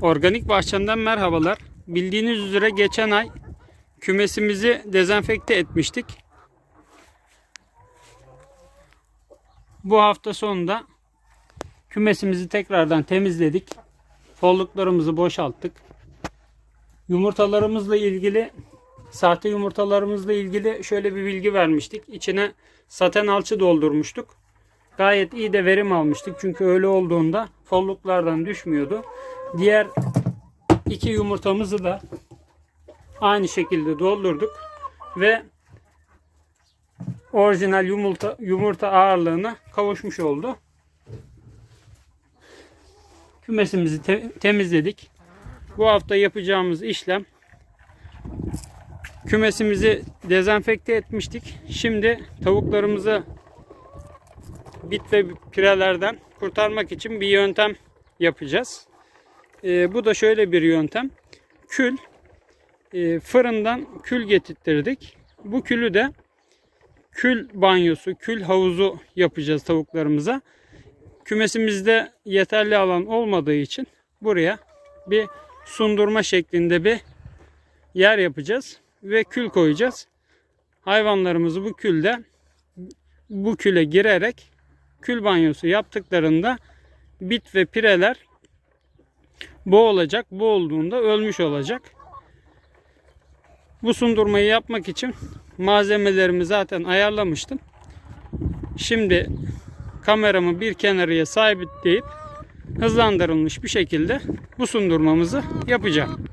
Organik Bahçem'den merhabalar. Bildiğiniz üzere geçen ay kümesimizi dezenfekte etmiştik. Bu hafta sonunda kümesimizi tekrardan temizledik. Folluklarımızı boşalttık. Yumurtalarımızla ilgili sahte yumurtalarımızla ilgili şöyle bir bilgi vermiştik. İçine saten alçı doldurmuştuk. Gayet iyi de verim almıştık. Çünkü öyle olduğunda folluklardan düşmüyordu. Diğer iki yumurtamızı da aynı şekilde doldurduk ve orijinal yumurta, yumurta ağırlığına kavuşmuş oldu. Kümesimizi te- temizledik. Bu hafta yapacağımız işlem kümesimizi dezenfekte etmiştik. Şimdi tavuklarımızı bit ve pirelerden kurtarmak için bir yöntem yapacağız. Ee, bu da şöyle bir yöntem. Kül, e, fırından kül getirttirdik. Bu külü de kül banyosu, kül havuzu yapacağız tavuklarımıza. Kümesimizde yeterli alan olmadığı için buraya bir sundurma şeklinde bir yer yapacağız ve kül koyacağız. Hayvanlarımızı bu külde bu küle girerek kül banyosu yaptıklarında bit ve pireler boğulacak. Boğulduğunda ölmüş olacak. Bu sundurmayı yapmak için malzemelerimi zaten ayarlamıştım. Şimdi kameramı bir kenarıya sabitleyip hızlandırılmış bir şekilde bu sundurmamızı yapacağım.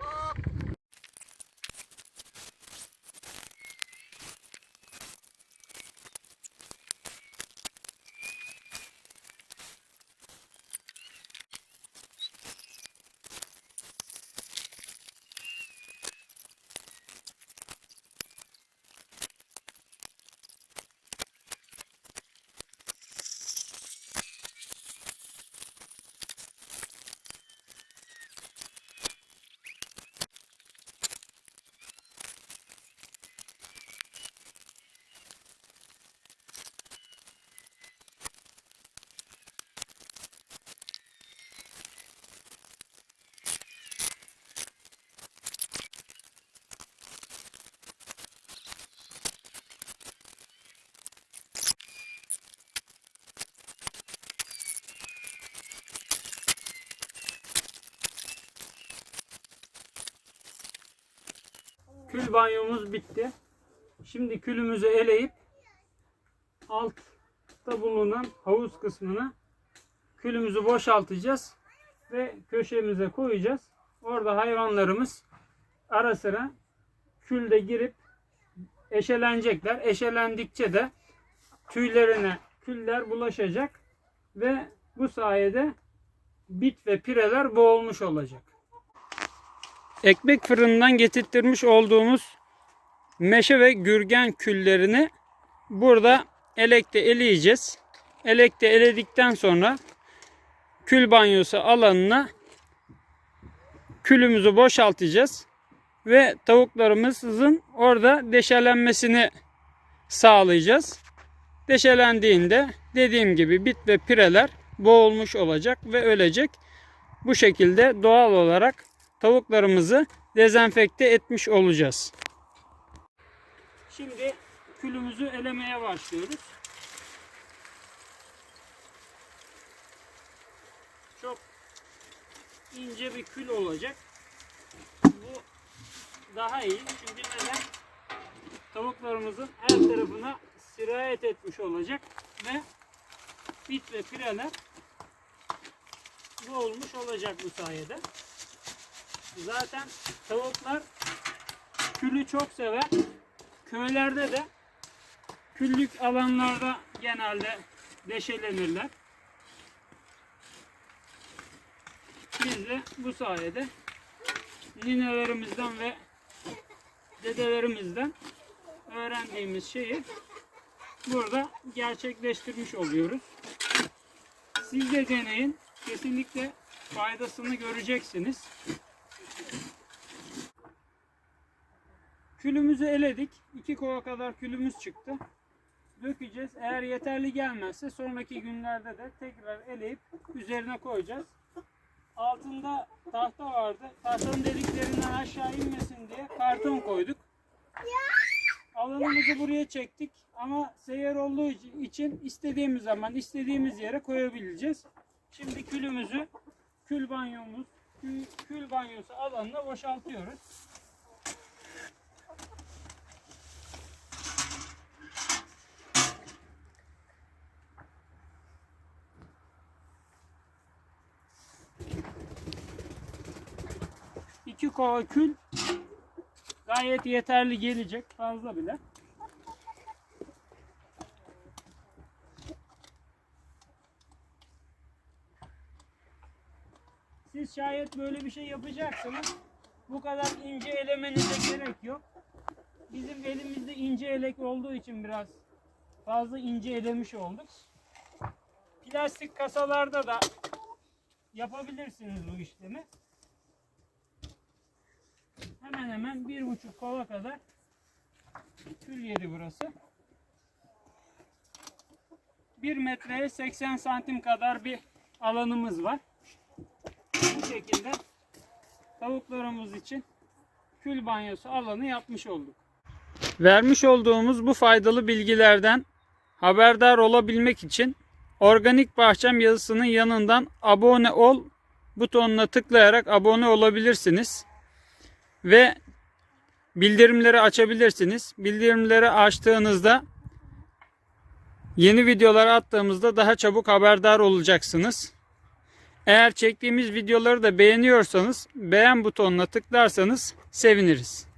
Kül banyomuz bitti. Şimdi külümüzü eleyip altta bulunan havuz kısmına külümüzü boşaltacağız ve köşemize koyacağız. Orada hayvanlarımız ara sıra külde girip eşelenecekler. Eşelendikçe de tüylerine küller bulaşacak ve bu sayede bit ve pireler boğulmuş olacak. Ekmek fırından getirttirmiş olduğumuz meşe ve gürgen küllerini burada elekte eleyeceğiz. Elekte eledikten sonra kül banyosu alanına külümüzü boşaltacağız ve tavuklarımızın orada deşelenmesini sağlayacağız. Deşelendiğinde dediğim gibi bit ve pireler boğulmuş olacak ve ölecek. Bu şekilde doğal olarak tavuklarımızı dezenfekte etmiş olacağız. Şimdi külümüzü elemeye başlıyoruz. Çok ince bir kül olacak. Bu daha iyi çünkü neden? Tavuklarımızın her tarafına sirayet etmiş olacak ve bit ve pireler boğulmuş olacak bu sayede. Zaten tavuklar külü çok sever. Köylerde de küllük alanlarda genelde deşelenirler. Biz de bu sayede ninelerimizden ve dedelerimizden öğrendiğimiz şeyi burada gerçekleştirmiş oluyoruz. Siz de deneyin. Kesinlikle faydasını göreceksiniz. Külümüzü eledik. İki kova kadar külümüz çıktı. Dökeceğiz. Eğer yeterli gelmezse sonraki günlerde de tekrar eleyip üzerine koyacağız. altında tahta vardı. Tahtanın deliklerinden aşağı inmesin diye karton koyduk. Alanımızı buraya çektik ama seyyar olduğu için istediğimiz zaman istediğimiz yere koyabileceğiz. Şimdi külümüzü kül banyomuz kül, kül banyosu alanına boşaltıyoruz. İki kova kül gayet yeterli gelecek. Fazla bile. Siz şayet böyle bir şey yapacaksanız bu kadar ince elemenize gerek yok. Bizim elimizde ince elek olduğu için biraz fazla ince elemiş olduk. Plastik kasalarda da yapabilirsiniz bu işlemi. Hemen hemen bir buçuk kova kadar kül yedi burası. 1 metreye 80 santim kadar bir alanımız var. Bu şekilde tavuklarımız için kül banyosu alanı yapmış olduk. Vermiş olduğumuz bu faydalı bilgilerden haberdar olabilmek için Organik Bahçem yazısının yanından abone ol butonuna tıklayarak abone olabilirsiniz. Ve bildirimleri açabilirsiniz. Bildirimleri açtığınızda yeni videolar attığımızda daha çabuk haberdar olacaksınız. Eğer çektiğimiz videoları da beğeniyorsanız beğen butonuna tıklarsanız seviniriz.